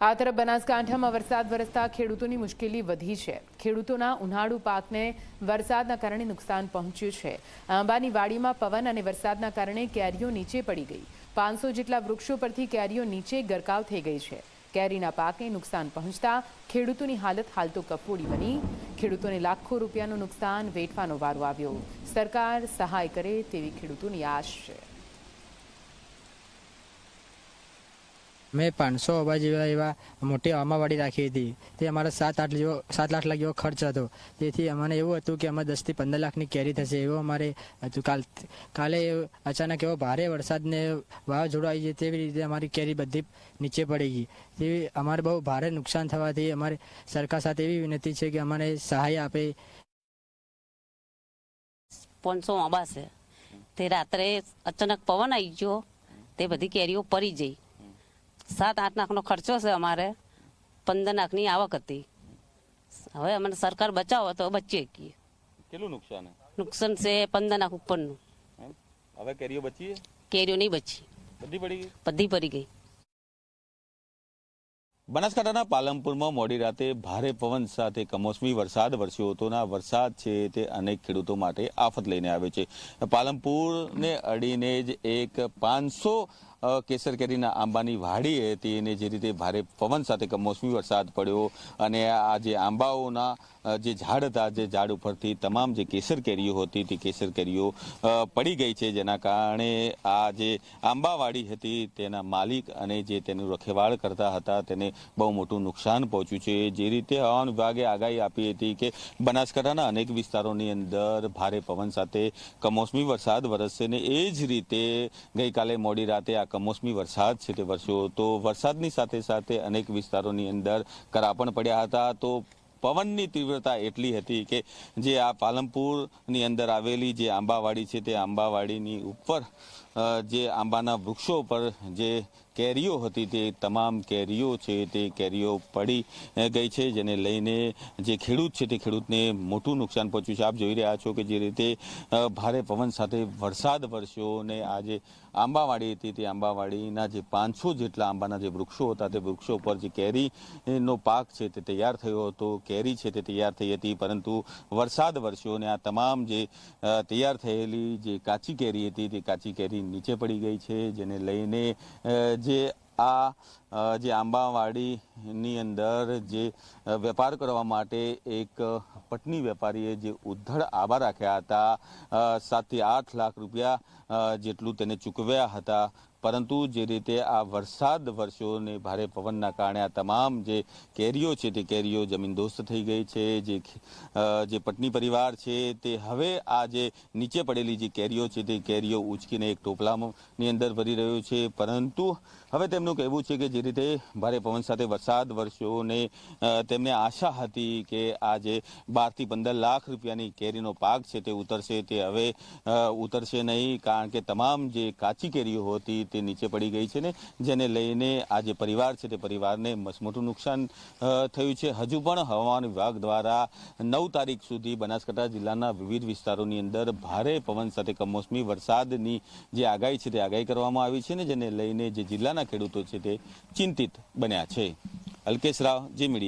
આ તરફ બનાસકાંઠામાં વરસાદ વરસતા ખેડૂતોની મુશ્કેલી વધી છે. ખેડૂતોના ઉનાળુ પાકને વરસાદના કારણે નુકસાન પહોંચ્યું છે. આંબાની વાડીમાં પવન અને વરસાદના કારણે કેરીઓ નીચે પડી ગઈ. પાંચસો જેટલા વૃક્ષો પરથી કેરીઓ નીચે ગરકાવ થઈ ગઈ છે. કેરીના પાકને નુકસાન પહોંચતા ખેડૂતોની હાલત હાલ તો કફોડી બની. ખેડૂતોને લાખો રૂપિયાનું નુકસાન વેઠવાનો વારો આવ્યો. સરકાર સહાય કરે તેવી ખેડૂતોની આશ છે. મેં પાંચસો અબા જેવા એવા મોટી આમાવાડી રાખી હતી. તે અમારા સાત આઠ જેવો સાત લાખ લાખ જેવો ખર્ચ હતો. તેથી અમને એવું હતું કે અમારે દસથી પંદર લાખની કેરી થશે. એવું અમારે હતું. કાલ કાલે અચાનક એવો ભારે વરસાદને વાવાઝોડું આવી જાય તેવી રીતે અમારી કેરી બધી નીચે પડી ગઈ. તેવી અમારે બહુ ભારે નુકસાન થવાથી અમારે સરકાર સાથે એવી વિનંતી છે કે અમારે સહાય આપે. પાંચસો આંબા છે. તે રાત્રે અચાનક પવન આવી ગયો. તે બધી કેરીઓ પડી જઈ. સાત આઠ લાખનો ખર્ચો છે અમારે. પંદર લાખની આવક હતી. હવે અમને સરકાર બચાવો તો બચીએ શકીએ કેટલું નુકસાન નુકસાન છે પંદર લાખ ઉપરનું હવે કેરીઓ બચી કેરીઓ નહીં બચી. બધી પડી ગઈ? બધી પડી ગઈ. બનાસકાંઠાના પાલનપુરમાં મોડી રાતે ભારે પવન સાથે કમોસમી વરસાદ વરસ્યો હતો આ વરસાદ છે તે અનેક ખેડૂતો માટે આફત લઈને આવે છે. પાલનપુરને અડીને જ એક પાંચસો કેસર કેરીના આંબાની વાડી હતી. અને જે રીતે ભારે પવન સાથે કમોસમી વરસાદ પડ્યો અને આ જે આંબાઓના જે ઝાડ હતા, જે ઝાડ ઉપરથી તમામ જે કેસર કેરીઓ હતી, તે કેસર કેરીઓ પડી ગઈ છે. જેના કારણે આ જે આંબાવાડી હતી, તેના માલિક અને જે તેનું રખેવાળ કરતા હતા, તેને બહુ મોટું નુકસાન પહોંચ્યું છે. જે રીતે હવામાન વિભાગે આગાહી આપી હતી કે બનાસકાંઠાના અનેક વિસ્તારોની અંદર ભારે પવન સાથે કમોસમી વરસાદ વરસશે ને એ જ રીતે ગઈકાલે મોડી રાતે આ કમોસમી વરસાદ છે તે વરસ્યો તો વરસાદની સાથે સાથે અનેક વિસ્તારોની અંદર કરા પણ પડ્યા હતા. તો પવનની તીવ્રતા એટલી હતી કે જે આ પાલનપુરની અંદર આવેલી જે આંબાવાડી છે તે આંબાવાડીની ઉપર જે આંબાના વૃક્ષો પર જે કેરીઓ હતી તે તમામ કેરીઓ છે તે કેરીઓ પડી ગઈ છે, જેને લઈને જે ખેડૂત છે તે ખેડૂતને મોટું નુકસાન પહોંચ્યું છે. આપ જોઈ રહ્યા છો કે જે રીતે ભારે પવન સાથે વરસાદ વરસ્યો અને આજે આંબાવાડી હતી. તે આંબાવાડીના જે પાંચસો જેટલા આંબાના જે વૃક્ષો હતા તે વૃક્ષો પર જે કેરીનો પાક છે તે તૈયાર થયો હતો. કેરી છે તે તૈયાર થઈ હતી, પરંતુ વરસાદ વરસ્યો અને આ તમામ જે તૈયાર થયેલી જે કાચી કેરી હતી તે કાચી કેરી નીચે પડી ગઈ છે, જેને લઈને જે આ જે આંબાવાડીની અંદર જે વેપાર કરવા માટે એક પટની વેપારીએ જે ઉદ્ધળ આબા રાખ્યા હતા સાતથી આઠ લાખ રૂપિયા જેટલું તેને ચૂકવ્યા હતા પરંતુ જે રીતે આ વરસાદ વરસ્યો ને ભારે પવનના કારણે આ તમામ જે કેરીઓ છે તે કેરીઓ જમીનદોસ્ત થઈ ગઈ છે, જે જે પટની પરિવાર છે તે હવે આ જે નીચે પડેલી જે કેરીઓ છે તે કેરીઓ ઉચકીને એક ટોપલાની અંદર ભરી રહ્યો છે. પરંતુ હવે તેમનું કહેવું છે કે જે રીતે ભારે પવન સાથે વરસાદ વરસ્યો ને તેમને આશા હતી કે આ જે બારથી પંદર લાખ રૂપિયાની કેરીનો પાક છે તે ઉતરશે, તે હવે ઉતરશે નહીં. કારણ કે તમામ જે કાચી કેરીઓ હતી તે નીચે પડી ગઈ છે ને, જેને લઈને આ જે પરિવાર છે તે પરિવારને મસમોટું નુકસાન થયું છે. હજુ પણ હવામાન વિભાગ દ્વારા નવ તારીખ સુધી બનાસકાંઠા જિલ્લાના વિવિધ વિસ્તારોની અંદર ભારે પવન સાથે કમોસમી વરસાદની જે આગાહી છે તે આગાહી કરવામાં આવી છે ને, જેને લઈને જે જિલ્લાના ખેડૂતો છે તે ચિંતિત બન્યા છે. અલ્કેશ રાવ, જી મીડિયા